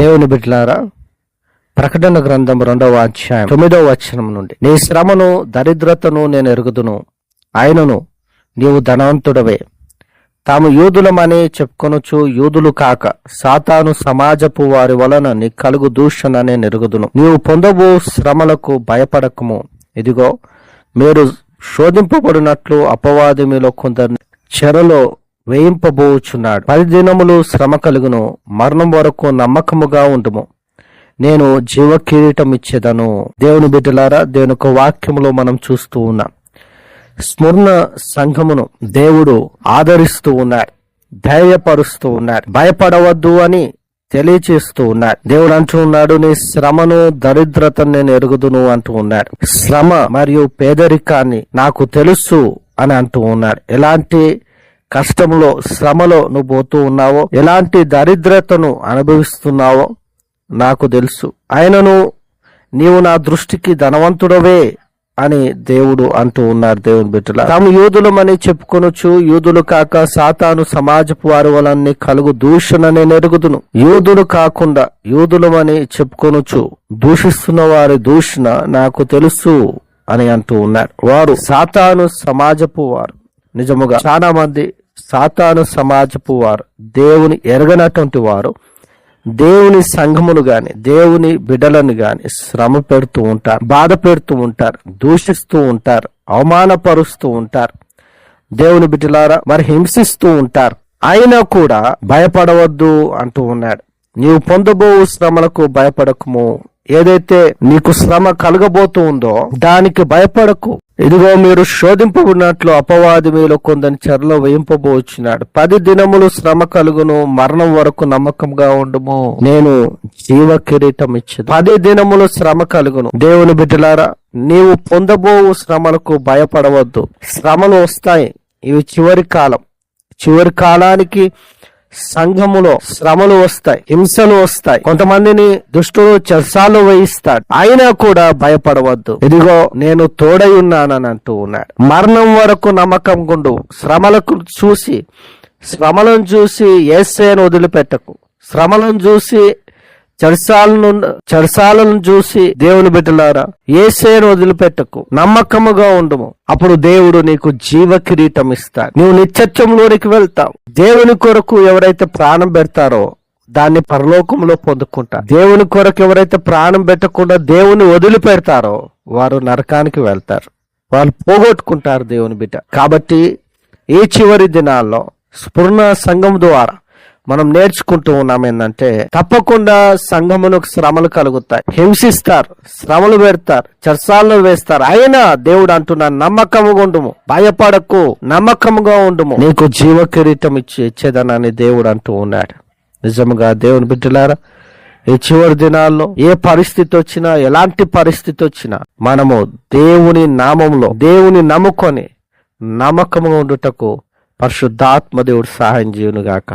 దేవుని బిడ్డలారా ప్రకటన గ్రంథం రెండవ అధ్యాయం తొమ్మిదవ వచనం నుండి. నీ శ్రమను దరిద్రతను నేను ఎరుగుదును. ఆయనను నీవు ధనవంతుడవే తాము యూదులమని చెప్పుకొనొచ్చు యూదులు కాక సాతాను సమాజపు వారి వలన నీ కలుగు దూషణనే నెరుగుదును నీవు పొందబో శ్రమలకు భయపడకము. ఇదిగో మీరు శోధింపబడినట్లు అపవాది మీలో కొందరు చెరలో వేయింపబోచున్నాడు. పది దినములు శ్రమ కలుగును మరణం వరకు నమ్మకముగా ఉండుము. నేను జీవ కిరీటం ఇచ్చేదను దేవుని బిడ్డలారా దేవుని యొక్క వాక్యములో మనం చూస్తూ ఉన్నాం. స్మరణ సంఘమును దేవుడు ఆదరిస్తూ ఉన్నాడు ధైర్యపరుస్తూ ఉన్నాడు భయపడవద్దు అని తెలియచేస్తూ ఉన్నాడు. దేవుడు అంటూ ఉన్నాడు నీ శ్రమను దరిద్రతను నేను ఎరుగుదును అంటూ ఉన్నాడు. శ్రమ మరియు పేదరికాన్ని నాకు తెలుసు అని అంటూ ఉన్నాడు. ఎలాంటి కష్టంలో శ్రమలో నువ్వు పోతూ ఉన్నావో ఎలాంటి దరిద్రతను అనుభవిస్తున్నావో నాకు తెలుసు. ఆయనను నీవు నా దృష్టికి ధనవంతుడవే అని దేవుడు అంటూ ఉన్నారు దేవుని బిడ్డల తాము యూదులమని చెప్పుకొనొచ్చు యూదులు కాక సాతాను సమాజపు వారి వలన్ని కలుగు దూషణనే నెరుగుదును. యూదులు కాకుండా యూదులమని చెప్పుకొనొచ్చు దూషిస్తున్న వారి దూషణ నాకు తెలుసు అని అంటూ ఉన్నారు. వారు సాతాను సమాజపు వారు. నిజముగా చాలా మంది సాతాను సమాజపు వారు దేవుని ఎరగనటువంటి వారు దేవుని సంఘమును గాని దేవుని బిడ్డలను గాని శ్రమ పెడుతూ ఉంటారు బాధ పెడుతూ ఉంటారు దూషిస్తూ ఉంటారు అవమానపరుస్తూ ఉంటారు. దేవుని బిడ్డలారా మరి హింసిస్తూ ఉంటారు. అయినా కూడా భయపడవద్దు అంటూ ఉన్నాడు. నీవు పొందబో శ్రమలకు భయపడకము ఏదైతే నీకు శ్రమ కలగబోతూ ఉందో దానికి భయపడకు. ఇదిగో మీరు శోధింపబడినట్లు అపవాది మీలో కొందని చెరలో వేయింపబోచున్నాడు పది దినములు శ్రమ కలుగును మరణం వరకు నమ్మకంగా ఉండము. నేను జీవ కిరీటం ఇచ్చేది. పది దినములు శ్రమ కలుగును. దేవుని బిడ్డలారా నీవు పొందబో శ్రమలకు భయపడవద్దు. శ్రమలు వస్తాయి. ఇవి చివరి కాలం. చివరి కాలానికి సంఘములో శ్రమలు వస్తాయి హింసలు వస్తాయి. కొంతమందిని దుష్టుడు చెరసాలు వేయిస్తాడు. అయినా కూడా భయపడవద్దు. ఇదిగో నేను తోడై ఉన్నానని అంటూ ఉన్నాడు. మరణం వరకు నమ్మకం గుండు. శ్రమలకు చూసి శ్రమలను చూసి ఏసేను వదిలిపెట్టకు. శ్రమలను చూసి చెరసాలను చెరసాలను చూసి దేవుని బిడ్డలారా ఏసేను వదిలిపెట్టకు నమ్మకముగా ఉండము. అప్పుడు దేవుడు నీకు జీవ కిరీటం ఇస్తాడు నువ్వు నిత్యత్వంలోనికి వెళ్తావు. దేవుని కొరకు ఎవరైతే ప్రాణం పెడతారో దాన్ని పరలోకంలో పొందుకుంటారు. దేవుని కొరకు ఎవరైతే ప్రాణం పెట్టకుండా దేవుని వదిలిపెడతారో వారు నరకానికి వెళ్తారు. వాళ్ళు పోగొట్టుకుంటారు దేవుని బిడ్డ. కాబట్టి ఈ చివరి దినాల్లో స్ఫురణ సంఘం ద్వారా మనం నేర్చుకుంటూ ఉన్నాం ఏంటంటే తప్పకుండా సంఘమునకు శ్రమలు కలుగుతాయి. హింసిస్తారు శ్రమలు పెడతారు చర్చాల్లో వేస్తారు. అయినా దేవుడు అంటున్నా నమ్మకముగా ఉండుము భయపడకు నమ్మకముగా ఉండుము. నీకు జీవ కిరీటం ఇచ్చి ఇచ్చేదనని దేవుడు అంటూ ఉన్నాడు. నిజముగా దేవుని బిడ్డలారా ఈ చివరి దినాల్లో ఏ పరిస్థితి వచ్చినా ఎలాంటి పరిస్థితి వచ్చినా మనము దేవుని నామంలో దేవుని నమ్ముకొని నమ్మకముగా ఉండుటకు పరిశుద్ధాత్మ దేవుడు సహాయం చేయనుగాక.